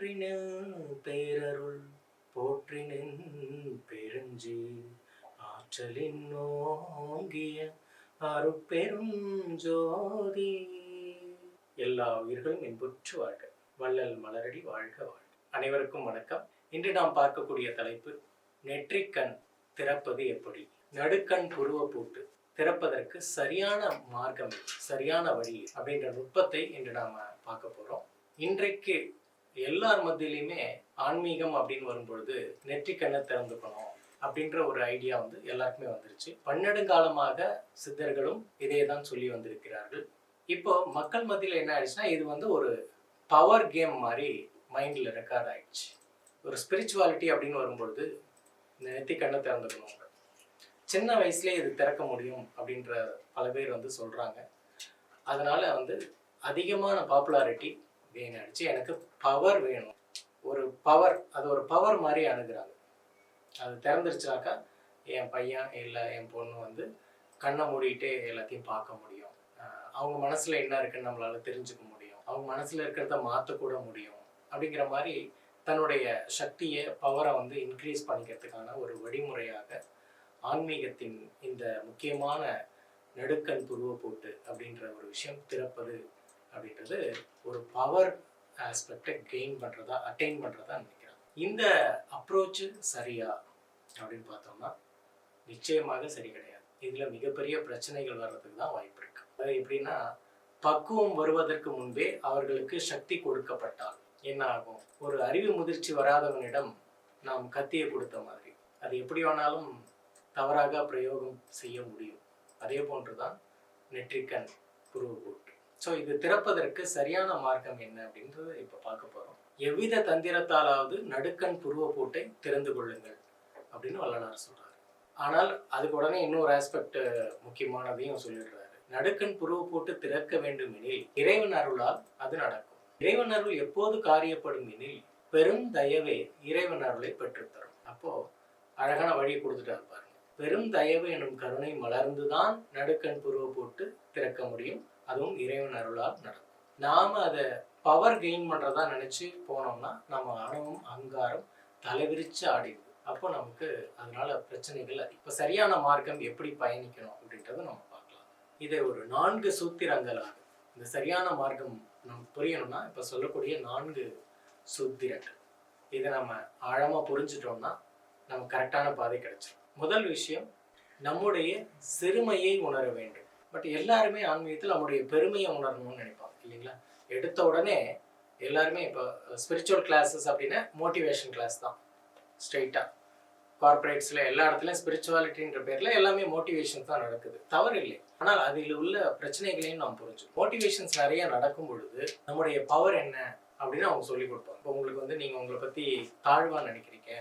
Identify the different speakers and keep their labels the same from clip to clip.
Speaker 1: ஆற்றினின் பேரருள் போற்றினின் பெருஞ்சி ஆற்றலின் நோங்கிய அருப்பெரும் ஜோதி. எல்லா உயிர்களும் இன்புற்று வாழ்க வள்ளல் மலரடி வாழ்க வாழ்க. அனைவருக்கும் வணக்கம். இன்று நாம் பார்க்கக்கூடிய தலைப்பு நெற்றிக்கண் திறப்பது எப்படி? நடுக்கண் புருவ பூட்டு திறப்பதற்கு சரியான மார்க்கம் சரியான வழி அப்படின்ற நுட்பத்தை இன்று நாம பார்க்க போறோம். இன்றைக்கு எல்லார் மத்தியிலையுமே ஆன்மீகம் அப்படின்னு வரும்பொழுது நெற்றிக்கண்ணை திறந்துக்கணும் அப்படின்ற ஒரு ஐடியா வந்து எல்லாருக்குமே வந்துருச்சு. பன்னெடுங்காலமாக சித்தர்களும் இதே தான் சொல்லி வந்திருக்கிறார்கள். இப்போ மக்கள் மத்தியில் என்ன ஆயிடுச்சுன்னா இது வந்து ஒரு பவர் கேம் மாதிரி மைண்டில் ரெக்கார்ட் ஆயிடுச்சு. ஒரு ஸ்பிரிச்சுவாலிட்டி அப்படின்னு வரும்பொழுது இந்த நெத்தி கண்ணை திறந்துக்கணும். சின்ன வயசுலேயே இது திறக்க முடியும் அப்படின்ற பல பேர் வந்து சொல்கிறாங்க அதனால் வந்து அதிகமான பாப்புலாரிட்டி வீணடிச்சு எனக்கு பவர் வேணும். ஒரு பவர் அது ஒரு பவர் மாதிரி அணுகிறாங்க. அது திறந்துருச்சாக்கா என் பையன் இல்லை என் பொண்ணு வந்து கண்ணை மூடிட்டு எல்லாத்தையும் பார்க்க முடியும். அவங்க மனசில் என்ன இருக்குன்னு நம்மளால தெரிஞ்சுக்க முடியும். அவங்க மனசில் இருக்கிறத மாற்றக்கூட முடியும். அப்படிங்கிற மாதிரி தன்னுடைய சக்தியை பவரை வந்து இன்க்ரீஸ் பண்ணிக்கிறதுக்கான ஒரு வழிமுறையாக ஆன்மீகத்தின் இந்த முக்கியமான நடுக்கண் துருவ போட்டு அப்படின்ற ஒரு விஷயம் திறப்பது அப்படின்றது ஒரு பவர் ஆஸ்பெக்டை கெயின் பண்ணுறதா அட்டைன் பண்ணுறதா நினைக்கிறேன். இந்த அப்ரோச்சு சரியா அப்படின்னு பார்த்தோம்னா நிச்சயமாக சரி கிடையாது. இதில் மிகப்பெரிய பிரச்சனைகள் வர்றதுக்கு தான் வாய்ப்பு இருக்கு. அது எப்படின்னா பக்குவம் வருவதற்கு முன்பே அவர்களுக்கு சக்தி கொடுக்கப்பட்டால் என்ன ஆகும்? ஒரு அறிவு முதிர்ச்சி வராதவனிடம் நாம் கத்தியை கொடுத்த மாதிரி. அது எப்படி வேணாலும் தவறாக பிரயோகம் செய்ய முடியும். அதே போன்றுதான் நெற்றிக்கண் புருவ போட்டு ஸோ இது திறப்பதற்கு சரியான மார்க்கம் என்ன அப்படின்றத இப்போ பார்க்க போகிறோம் எவ்வித தந்திரத்தாலாவது நடுக்கண் புருவ பூட்டை திறந்து கொள்ளுங்கள் அப்படின்னு வள்ளலார் சொல்கிறார் ஆனால் அதுக்கு உடனே இன்னொரு ஆஸ்பெக்ட் முக்கியமானதையும் சொல்லிடுறாரு. நடுக்கண் புருவ பூட்டு திறக்க வேண்டும் எனில் இறைவன் அருளால் அது நடக்கும். இறைவன் அருள் எப்போது காரியப்படும் எனில் பெரும் தயவே இறைவன் அருளை பெற்றுத்தரும். அப்போ அழகான வழி கொடுத்துட்டாரு பாருங்க. பெரும் தயவு எனும் கருணை மலர்ந்துதான் நடுக்கண் புருவ போட்டு திறக்க முடியும். அதுவும் இறைவன் அருளால் நடக்கும். நாம அதை பவர் கெயின் பண்றதா நினைச்சு போனோம்னா நம்ம அணவும் அங்காரம் தலைவிரிச்சு ஆடிடுது. அப்போ நமக்கு அதனால பிரச்சனைகள் அதிகம் இப்போ சரியான மார்க்கம் எப்படி பயணிக்கணும் அப்படின்றத நம்ம பார்க்கலாம். இதை ஒரு நான்கு சூத்திரங்களாக இந்த சரியான மார்க்கம் நம்ம புரியணும்னா இப்போ சொல்லக்கூடிய நான்கு சூத்திரங்கள். இதை நம்ம ஆழமாக புரிஞ்சிட்டோம்னா நமக்கு கரெக்டான பாதை கிடைச்சிடும் முதல் விஷயம் நம்முடைய சிறுமையை உணர வேண்டும். பட் எல்லாருமே ஆன்மீகத்தில் அவனுடைய பெருமையை உணரணும்னு நினைப்பாங்க இல்லைங்களா? எடுத்த உடனே எல்லாருமே இப்போ ஸ்பிரிச்சுவல் கிளாஸஸ் அப்படின்னா மோட்டிவேஷன் கிளாஸ் தான் ஸ்ட்ரெயிட்டாக கார்பரேட்ஸில் எல்லா இடத்துலையும் ஸ்பிரிச்சுவாலிட்டின்ற பேரில் எல்லாமே மோட்டிவேஷன் தான் நடக்குது. தவறு இல்லை. ஆனால் அதில் உள்ள பிரச்சனைகளையும் நாம் புரிஞ்சு மோட்டிவேஷன்ஸ் நிறைய நடக்கும் பொழுது நம்முடைய பவர் என்ன அப்படின்னு அவங்க சொல்லி கொடுப்பாங்க. இப்போ உங்களுக்கு வந்து நீங்கள் உங்களை பற்றி தாழ்வாக நினைக்கிறீங்க.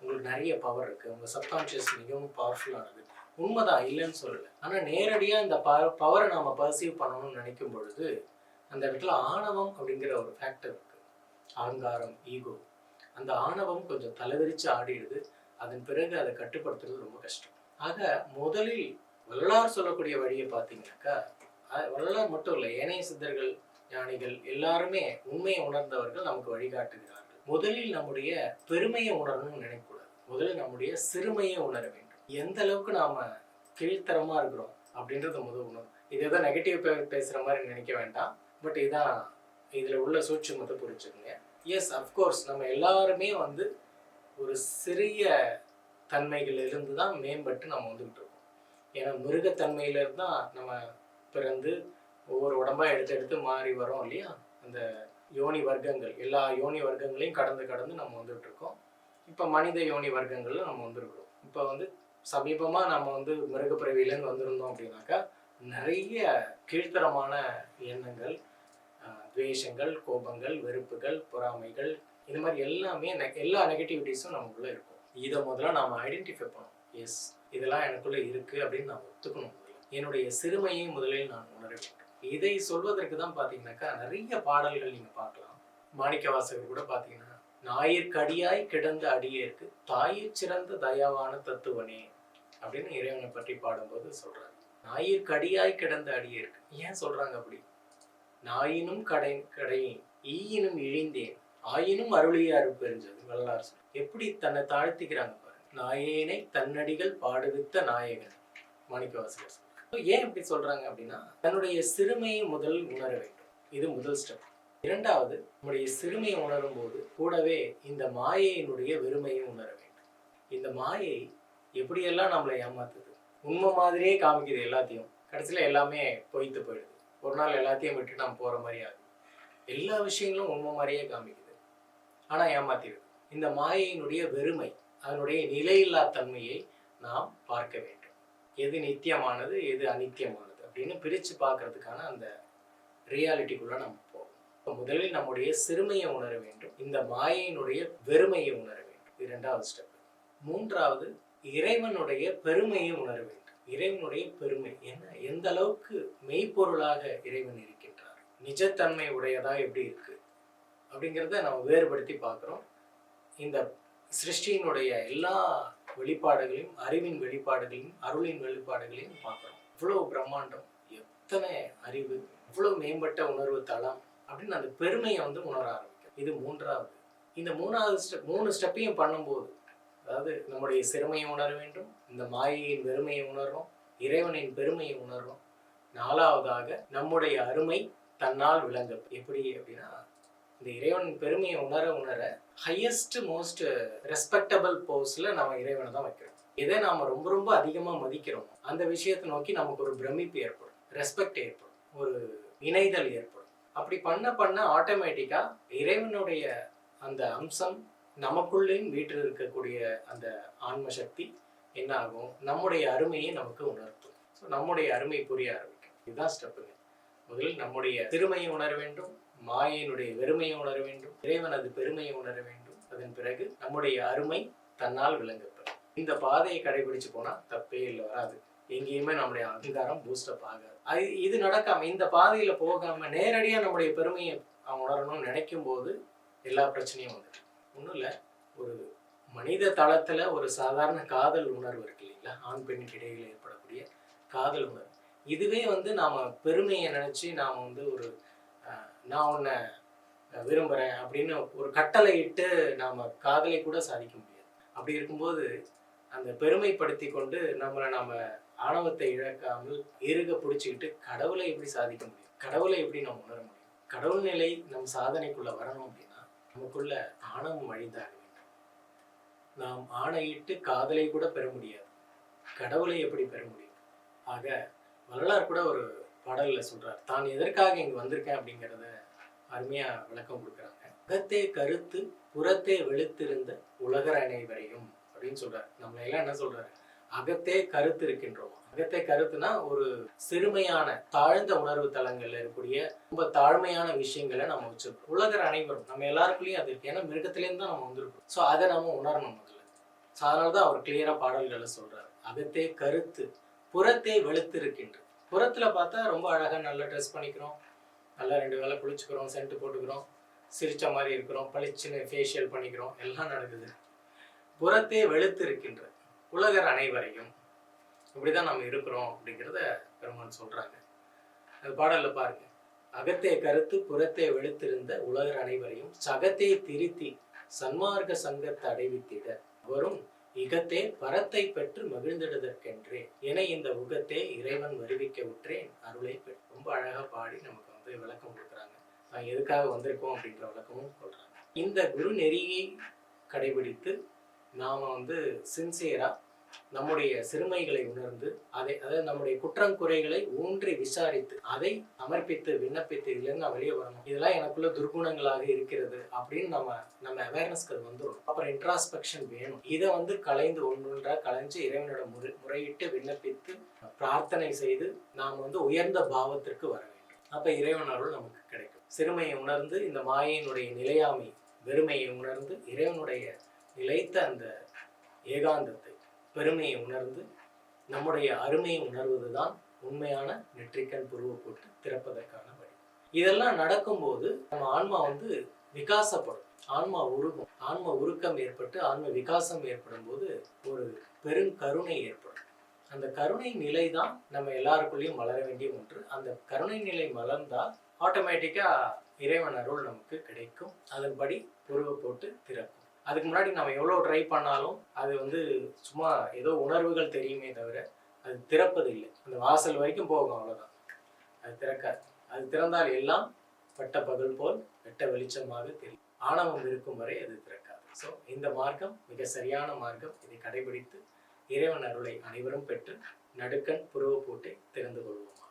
Speaker 1: உங்களுக்கு நிறைய பவர் இருக்குது உங்கள் சப்கான்ஷியஸ் மிகவும் பவர்ஃபுல்லானது உண்மைதான் இல்லைன்னு சொல்லலை. ஆனால் நேரடியாக இந்த பவரை நாம் பர்சீவ் பண்ணணும்னு நினைக்கும் பொழுது அந்த இடத்துல ஆணவம் அப்படிங்கிற ஒரு ஃபேக்டர் இருக்குது அகங்காரம் ஈகோ அந்த ஆணவம் கொஞ்சம் தலைவிரித்து ஆடிடுது. அதன் பிறகு அதை கட்டுப்படுத்துறது ரொம்ப கஷ்டம். ஆக முதலில் வள்ளலார் சொல்லக்கூடிய வழியை பார்த்தீங்கன்னாக்கா அஹ் வள்ளலார் மட்டும் இல்லை ஏனைய சித்தர்கள் ஞானிகள் எல்லாருமே உண்மையை உணர்ந்தவர்கள் நமக்கு வழிகாட்டுகிறார்கள். முதலில் நம்முடைய பெருமையை உணரணும்னு நினைக்கக்கூடாது. முதலில் நம்முடைய சிறுமையை உணர வேண்டும். எந்த அளவுக்கு நாம கீழ்த்தரமா இருக்கிறோம் அப்படின்றத முதல் உணரும் இதை தான் நெகட்டிவ் பேசுற மாதிரி நினைக்க வேண்டாம். பட் இதான் இதுல உள்ள சூட்சுமத்தை புரிச்சுக்கோங்க எஸ் அஃப்கோர்ஸ் நம்ம எல்லாருமே வந்து ஒரு சிறிய தன்மைகளிலிருந்து தான் மேம்பட்டு நம்ம வந்துகிட்டு இருக்கோம். ஏன்னா மிருகத்தன்மையிலிருந்து தான் நம்ம பிறந்து ஒவ்வொரு உடம்பா எடுத்து எடுத்து மாறி வரோம் இல்லையா? அந்த யோனி வர்க்கங்கள் எல்லா யோனி வர்க்கங்களையும் கடந்து கடந்து நம்ம வந்துட்டு இருக்கோம். இப்போ மனித யோனி வர்க்கங்களில் நம்ம வந்துருக்கிறோம். இப்போ வந்து சமீபமாக நம்ம வந்து மிருகப்பிறவியிலேருந்து வந்திருந்தோம் அப்படின்னாக்கா நிறைய கீழ்த்தரமான எண்ணங்கள் துவேஷங்கள் கோபங்கள் வெறுப்புகள் பொறாமைகள் இந்த மாதிரி எல்லாமே எல்லா நெகட்டிவிட்டிஸும் நமக்குள்ள இருக்கும். இதை முதல்ல நாம ஐடென்டிஃபை பண்ணணும். எஸ் இதெல்லாம் எனக்குள்ள இருக்கு அப்படின்னு நான் ஒத்துக்கணும் என்னுடைய சிறுமையை முதலில் நான் உணர வேண்டும். இதை சொல்வதற்கு தான் பார்த்தீங்கன்னாக்கா நிறைய பாடல்கள் நீங்க பார்க்கலாம். மாணிக்க வாசகர் கூட பார்த்தீங்கன்னா ஞாயிற்கடியாய் கிடந்த அடியேற்கு தாயிற் சிறந்த தயாவான தத்துவனே அப்படின்னு இறைவனை பற்றி பாடும்போது சொல்றாரு. ஞாயிற்கடியாய் கிடந்த அடியேற்கு ஏன் சொல்றாங்க அப்படி? நாயினும் கடை கடை ஈயினும் இழிந்தேன். ஆயினும் அருளியாறு பெருஞ்சது. வல்லார் எப்படி தன்னை தாழ்த்திக்கிறாங்க பாருங்க நாயேனை தன்னடிகள் பாடுவித்த நாயகன். மாணிக்கவாசகர் ஏன் இப்படி சொல்றாங்க அப்படின்னா தன்னுடைய சிறுமையை முதல் உணர வேண்டும். இது முதல் ஸ்டெப் இரண்டாவது நம்முடைய சிறுமையை உணரும் போது கூடவே இந்த மாயையினுடைய வெறுமையை உணர வேண்டும். இந்த மாயை எப்படியெல்லாம் நம்மளை ஏமாத்துது? உண்மை மாதிரியே காமிக்குது எல்லாத்தையும். கடைசியில் எல்லாமே பொய்த்து போயிடுது. ஒரு நாள் எல்லாத்தையும் விட்டு நம்ம போகிற மாதிரி ஆகுது. எல்லா விஷயங்களும் உண்மை மாதிரியே காமிக்குது. ஆனால் ஏமாத்திடுது. இந்த மாயையினுடைய வெறுமை அதனுடைய நிலையில்லா தன்மையை நாம் பார்க்க வேண்டும். எது நித்தியமானது எது அநித்தியமானது அப்படின்னு பிரித்து பார்க்கறதுக்கான அந்த ரியாலிட்டிக்குள்ள நம்ம போவோம் இப்போ முதலில் நம்முடைய சிறுமையை உணர வேண்டும். இந்த மாயையினுடைய வெறுமையை உணர வேண்டும். இரண்டாவது ஸ்டெப். மூன்றாவது இறைவனுடைய பெருமையை உணர வேண்டும். இறைவனுடைய பெருமை என்ன? எந்த அளவுக்கு மெய்ப்பொருளாக இறைவன் இருக்கின்றார்? நிஜத்தன்மை உடையதா எப்படி இருக்கு? அப்படிங்கிறத நம்ம வேறுபடுத்தி பார்க்குறோம். இந்த சிருஷ்டியினுடைய எல்லா வெளிப்பாடுகளையும் அறிவின் வெளிப்பாடுகளையும் அருளின் வெளிப்பாடுகளையும் பார்க்குறோம். இவ்வளோ பிரம்மாண்டம் எத்தனை அறிவு இவ்வளோ மேம்பட்ட உணர்வு தளம் அப்படின்னு அந்த பெருமையை வந்து உணர ஆரம்பிக்கும் இது மூன்றாவது. இந்த மூணாவது ஸ்டெப் மூணு ஸ்டெப்பையும் பண்ணும்போது அதாவது நம்முடைய சிறுமையை உணர வேண்டும் இந்த மாயையின் பெருமையை உணர்றோம் இறைவனின் பெருமையை உணர்றோம். நாலாவதாக நம்முடைய அருமை தன்னால் விளங்க எப்படி அப்படின்னா இந்த இறைவனின் பெருமையை உணர உணர ஹையஸ்ட் மோஸ்ட் ரெஸ்பெக்டபிள் போஸ்ட்ல நம்ம இறைவனை தான் வைக்கிறோம். எதை நாம ரொம்ப ரொம்ப அதிகமா மதிக்கிறோம் அந்த விஷயத்தை நோக்கி நமக்கு ஒரு பிரமிப்பு ஏற்படும் ரெஸ்பெக்ட் ஏற்படும் ஒரு இணைதல் ஏற்படும். அப்படி பண்ண பண்ண ஆட்டோமேட்டிக்கா இறைவனுடைய அந்த அம்சம் நமக்குள்ளேயும் வீட்டில் இருக்கக்கூடிய அந்த ஆன்ம சக்தி என்ன ஆகும்? நம்முடைய அருமையை நமக்கு உணர்த்தும். ஸோ நம்முடைய அருமை புரிய ஆரம்பிக்கும். இதுதான் ஸ்டெப்புங்க முதலில் நம்முடைய திறமையை உணர வேண்டும். மாயையினுடைய வெறுமையை உணர வேண்டும். இறைவனது பெருமையை உணர வேண்டும். அதன் பிறகு நம்முடைய அருமை தன்னால் விளங்கப்படும். இந்த பாதையை கடைபிடிச்சு போனா தப்பே இல்லை வராது. எங்கேயுமே நம்முடைய அகங்காரம் பூஸ்டப் ஆகாது. அது இது நடக்காம இந்த பாதையில போகாம நேரடியா நம்முடைய பெருமையை அவன் உணரணும்னு நினைக்கும் போது எல்லா பிரச்சனையும் வந்துடும். ஒன்றும் இல்லை ஒரு மனித தளத்தில் ஒரு சாதாரண காதல் உணர்வு இருக்கு இல்லைங்களா? ஆண் பெண்ணுக்கு இடையில் ஏற்படக்கூடிய காதல் உணர்வு. இதுவே வந்து நாம் பெருமையை நினச்சி நாம் வந்து ஒரு நான் உன்னை விரும்புகிறேன் அப்படின்னு ஒரு கட்டளை இட்டு நாம் காதலை கூட சாதிக்க முடியாது. அப்படி இருக்கும்போது அந்த பெருமைப்படுத்தி கொண்டு நம்மளை நம்ம ஆணவத்தை இழக்காமல் இறுக பிடிச்சிக்கிட்டு கடவுளை எப்படி சாதிக்க முடியும்? கடவுளை எப்படி நம்ம உணர முடியும்? கடவுள் நிலை நம் சாதனைக்குள்ளே வரணும் அப்படின்னா நமக்குள்ள ஆணவம் அழிந்தாக வேண்டும் நாம் ஆணையிட்டு காதலை கூட பெற முடியாது. கடவுளை எப்படி பெற முடியும்? ஆக வரலாறு கூட ஒரு பாடலில் சொல்றார் தான் எதற்காக இங்க வந்திருக்கேன்? அப்படிங்கிறத அருமையா விளக்கம் கொடுக்குறாங்க. அகத்தே கருத்து புறத்தே வெளுத்திருந்த உலகர் அனைவரையும் அப்படின்னு சொல்றாரு. நம்மளையெல்லாம் எல்லாம் என்ன சொல்றாரு? அகத்தே கருத்து இருக்கின்றோம். அகத்தே கருத்துனா ஒரு சிறுமையான தாழ்ந்த உணர்வு தளங்கள்ல இருக்கக்கூடிய ரொம்ப தாழ்மையான விஷயங்களை நம்ம வச்சிருக்கோம். உலகர் அனைவரும் நம்ம எல்லாருக்குள்ளேயும் அது இருக்கு. ஏன்னா மிருகத்திலேருந்து தான் நம்ம வந்திருக்கோம். ஸோ அதை நம்ம உணரணும் முதல்ல. ஸோ அதனால தான் அவர் கிளியரா பாடல்களை சொல்றாரு. அகத்தே கருத்து புறத்தே வெளுத்து இருக்கின்ற புறத்துல பார்த்தா ரொம்ப அழகா நல்லா ட்ரெஸ் பண்ணிக்கிறோம். நல்லா ரெண்டு வேளை குளிச்சுக்கிறோம் சென்ட் போட்டுக்கிறோம். சிரிச்ச மாதிரி இருக்கிறோம். பளிச்சுன்னு ஃபேஷியல் பண்ணிக்கிறோம். எல்லாம் நடக்குது. புறத்தே வெளுத்து இருக்கின்ற உலகர் அனைவரையும் இப்படிதான் நம்ம இருக்கிறோம் அப்படிங்கிறத பெருமான் சொல்றாங்க. அது பாடல்ல பாருங்க. அகத்தே கருத்து புறத்தே வெளுத்திருந்த உலகர் அனைவரையும் சகத்தை திருத்தி சன்மார்க்க சங்கத்தை அடைவித்திட. வரும் இகத்தே பரத்தை பெற்று மகிழ்ந்திடுதற்கென்றே. என இந்த உகத்தே இறைவன் வருவிக்க விட்டேன் அருளை பெற்று ரொம்ப அழகா பாடி நமக்கு வந்து விளக்கம் கொடுக்குறாங்க. நான் எதுக்காக வந்திருக்கோம் அப்படின்ற விளக்கமும் சொல்றாங்க. இந்த குரு நெறியை கடைபிடித்து நாம் வந்து சின்சியராக நம்முடைய சிறுமைகளை உணர்ந்து அதை அதாவது நம்முடைய குற்றங்குறைகளை ஊன்றி விசாரித்து அதை சமர்ப்பித்து விண்ணப்பித்து இதுலேருந்து நான் வெளியே வரணும். இதெல்லாம் எனக்குள்ள துர்குணங்களாக இருக்கிறது அப்படின்னு நம்ம நம்ம அவேர்னஸ்க்கு அது வந்துடும் அப்புறம் இன்ட்ராஸ்பெக்ஷன் வேணும். இதை வந்து கலைந்து ஒன்றொன்றா கலைஞ்சு இறைவனோட முறை முறையிட்டு விண்ணப்பித்து பிரார்த்தனை செய்து நாம் வந்து உயர்ந்த பாவத்திற்கு வர வேண்டும். அப்ப இறைவனருள் நமக்கு கிடைக்கும். சிறுமையை உணர்ந்து இந்த மாயையினுடைய நிலையாமை வெறுமையை உணர்ந்து இறைவனுடைய நிலைத்த அந்த ஏகாந்தத்தை பெருமையை உணர்ந்து நம்முடைய அருமையை உணர்வதுதான் உண்மையான நெற்றிக்கண் புருவ போட்டு திறப்பதற்கான வழி. இதெல்லாம் நடக்கும்போது நம்ம ஆன்மா வந்து விகாசப்படும். ஆன்மா உருகும். ஆன்ம உருக்கம் ஏற்பட்டு ஆன்ம விகாசம் ஏற்படும் போது ஒரு பெருங்கருணை ஏற்படும். அந்த கருணை நிலை தான் நம்ம எல்லாருக்குள்ளேயும் மலர வேண்டிய ஒன்று. அந்த கருணை நிலை மலர்ந்தால் ஆட்டோமேட்டிக்காக இறைவன் அருள் நமக்கு கிடைக்கும். அதன்படி உருவ போட்டு திறக்கும். அதுக்கு முன்னாடி நம்ம எவ்வளோ ட்ரை பண்ணாலும் அது வந்து சும்மா ஏதோ உணர்வுகள் தெரியுமே தவிர அது திறப்பது இல்லை. அந்த வாசல் வரைக்கும் போகும் அவ்வளோதான் அது திறக்காது. அது திறந்தால் எல்லாம் பட்ட பகல் போல் வெட்ட வெளிச்சமாக தெரியும். ஆணவம் இருக்கும் வரை அது திறக்காது. ஸோ இந்த மார்க்கம் மிக சரியான மார்க்கம். இதை கடைபிடித்து இறைவன் அருளை அனைவரும் பெற்று நடுக்கண் புருவ பூட்டை திறந்து கொள்வோம்?